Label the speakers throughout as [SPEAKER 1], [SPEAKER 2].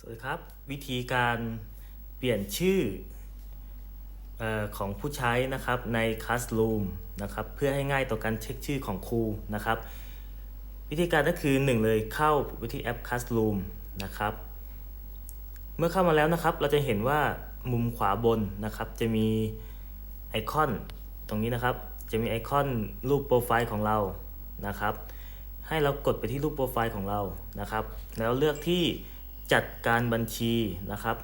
[SPEAKER 1] สวัสดีครับ วิธีการเปลี่ยนชื่ออของผู้ใช้นะครับใน Classroom นะครับเพื่อให้ง่ายต่อการเช็คชื่อของครูนะครับ วิธีการก็คือ 1 เลยเข้าไปที่แอป Classroom นะครับ เมื่อเข้ามาแล้วนะครับ เราจะเห็นว่ามุมขวาบนนะครับจะมีไอคอนตรงนี้นะครับ จะมีไอคอนรูปโปรไฟล์ของเรานะครับ ให้เรากดไปที่รูปโปรไฟล์ของเรานะครับ แล้วเลือกที่ จัดการบัญชีนะครับ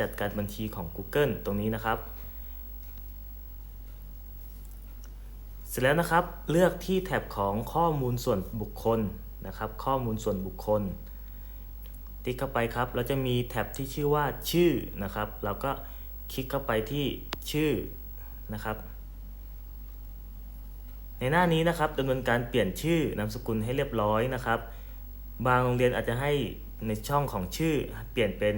[SPEAKER 1] จัดการบัญชีของ Google ตรงนี้นะครับ เสร็จแล้วนะครับเลือกที่แท็บของข้อมูลส่วนบุคคลนะครับ ข้อมูลส่วนบุคคลติ๊กเข้าไปครับแล้วจะมีแท็บที่ชื่อว่าชื่อนะครับ เราก็คลิกเข้าไปที่ชื่อนะครับ ในหน้านี้นะครับดำเนินการเปลี่ยนชื่อนามสกุลให้เรียบร้อยนะครับ บางโรงเรียนอาจจะให้ ในช่องของชื่อเปลี่ยนเป็น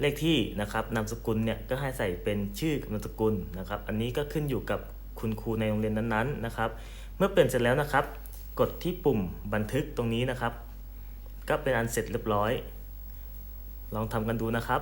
[SPEAKER 1] เลขที่นะครับนามสกุลเนี่ยก็ให้ใส่เป็นชื่อกับนามสกุลนะครับ อันนี้ก็ขึ้นอยู่กับคุณครูในโรงเรียนนั้นๆนะครับ เมื่อเปลี่ยนเสร็จแล้วนะครับ กดที่ปุ่มบันทึกตรงนี้นะครับ ก็เป็นอันเสร็จเรียบร้อย ลองทำกันดูนะครับ